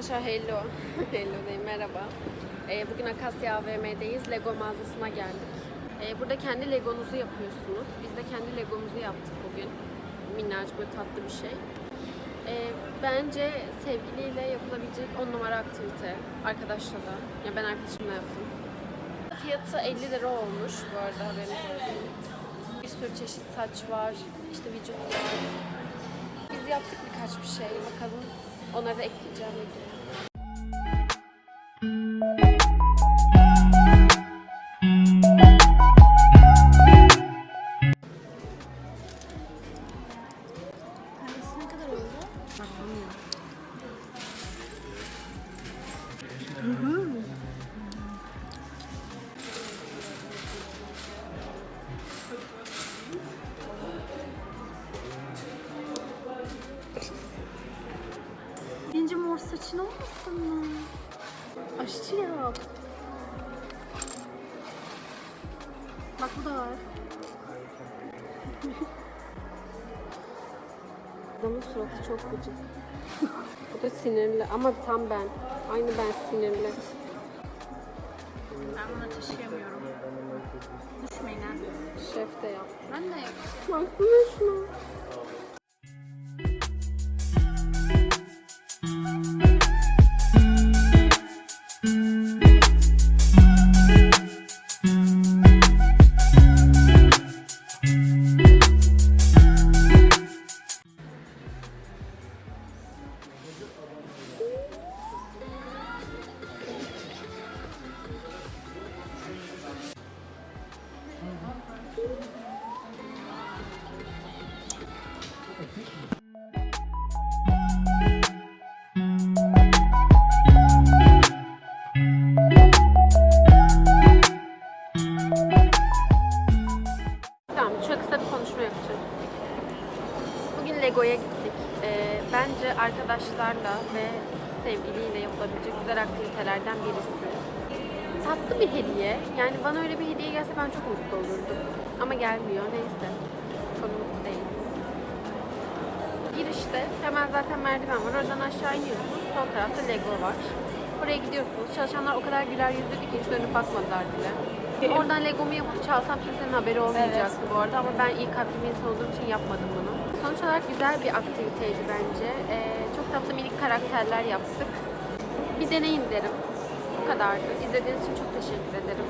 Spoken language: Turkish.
Arkadaşlar hello. hello değil merhaba. Ee, bugün Akasya AVM'deyiz. Lego mağazasına geldik. Ee, burada kendi legonuzu yapıyorsunuz. Biz de kendi legomuzu yaptık bugün. Minnacık böyle tatlı bir şey. Ee, bence sevgiliyle yapılabilecek 10 numara aktivite. Arkadaşla da. Ya ben arkadaşımla yaptım. Fiyatı 50 lira olmuş bu arada haberiniz. Bir sürü çeşit saç var, işte vücut var. Biz yaptık birkaç bir şey. Bakalım onları da ekleyeceğim Saçın olmasın mı? Aşçı yap. Bak bu da var. Adamın suratı çok gıcık. Bu da sinirli ama tam ben. Aynı ben sinirli. Ben buna taşıyamıyorum. Düşmeyin ha. Şef de yaptı. Ben de yapacağım. Baksana şuna. Tamam, şöyle kısa bir konuşma yapacağım. Bugün Lego'ya gittik. Ee, bence arkadaşlarla ve sevgiliyle yapılabilecek güzel aktivitelerden birisi. Tatlı bir hediye. Yani bana öyle bir hediye gelse ben çok mutlu olurdum. Ama gelmiyor. Neyse. Konumuz değil. Girişte hemen zaten merdiven var. Oradan aşağı iniyorsunuz. Sol tarafta Lego var. Oraya gidiyorsunuz. Çalışanlar o kadar güler yüzlüydü ki hiç dönüp bakmadılar bile. Oradan Legomu yapıp çalsam kimsenin haberi olmayacaktı bu arada ama ben iyi kalpli bir insan olduğum için yapmadım bunu. Sonuç olarak güzel bir aktiviteydi bence. Ee, çok tatlı minik karakterler yaptık. Bir deneyin derim. Bu kadardı. İzlediğiniz için çok teşekkür ederim.